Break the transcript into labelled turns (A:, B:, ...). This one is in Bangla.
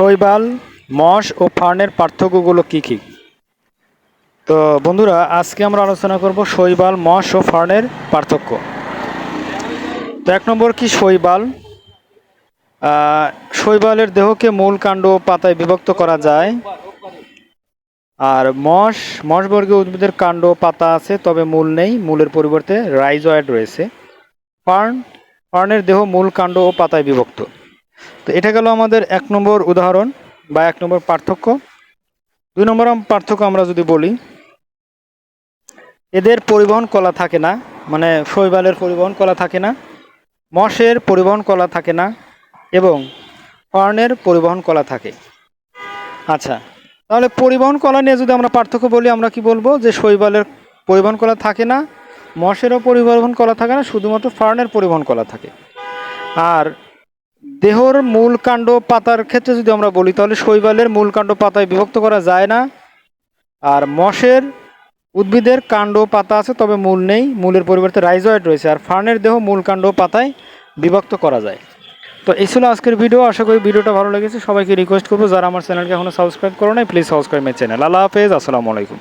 A: শৈবাল, মশ ও ফার্নের পার্থক্যগুলো কি কি? তো বন্ধুরা, আজকে আমরা আলোচনা করব শৈবাল, মশ ও ফার্নের পার্থক্য। তো এক নম্বর কি শৈবাল? শৈবালের দেহকে মূল কাণ্ড ও পাতায় বিভক্ত করা যায়। আর মশ, মশবর্গীয় উদ্ভিদের কাণ্ড ও পাতা আছে, তবে মূল নেই, মূলের পরিবর্তে রাইজয়েড রয়েছে। ফার্ন, ফার্নের দেহ মূল কাণ্ড ও পাতায় বিভক্ত। তো এটা গেল আমাদের এক নম্বর উদাহরণ বা এক নম্বর পার্থক্য। দুই নম্বর পার্থক্য আমরা যদি বলি, এদের পরিবহন কলা থাকে না মানে শৈবালের পরিবহন কলা থাকে না মশের পরিবহন কলা থাকে না, এবং ফার্নের পরিবহন কলা থাকে। আচ্ছা তাহলে পরিবহন কলা নিয়ে যদি আমরা পার্থক্য বলি, আমরা কি বলব? যে শৈবালের পরিবহন কলা থাকে না মশেরও পরিবহন কলা থাকে না, শুধুমাত্র ফার্নের পরিবহন কলা থাকে। আর দেহর মূল কাণ্ড পাতার ক্ষেত্রে যদি আমরা বলি, তাহলে শৈবালের মূল কাণ্ড পাতায় বিভক্ত করা যায় না। আর মশের উদ্ভিদের কাণ্ড পাতা আছে, তবে মূল নেই। মূলের পরিবর্তে রাইজয়েড রয়েছে। আর ফার্নের দেহ মূল কাণ্ড পাতায় বিভক্ত করা যায়। তো এই ছিল আজকের ভিডিও। আশা করি ভিডিওটা ভালো লেগেছে। সবাইকে রিকোয়েস্ট করব। যারা আমার চ্যানেলকে এখনও সাবস্ক্রাইব করো নাই প্লিজ সাবস্ক্রাইব মাই চ্যানেল আল্লাহ হাফেজ। আসসালামু আলাইকুম।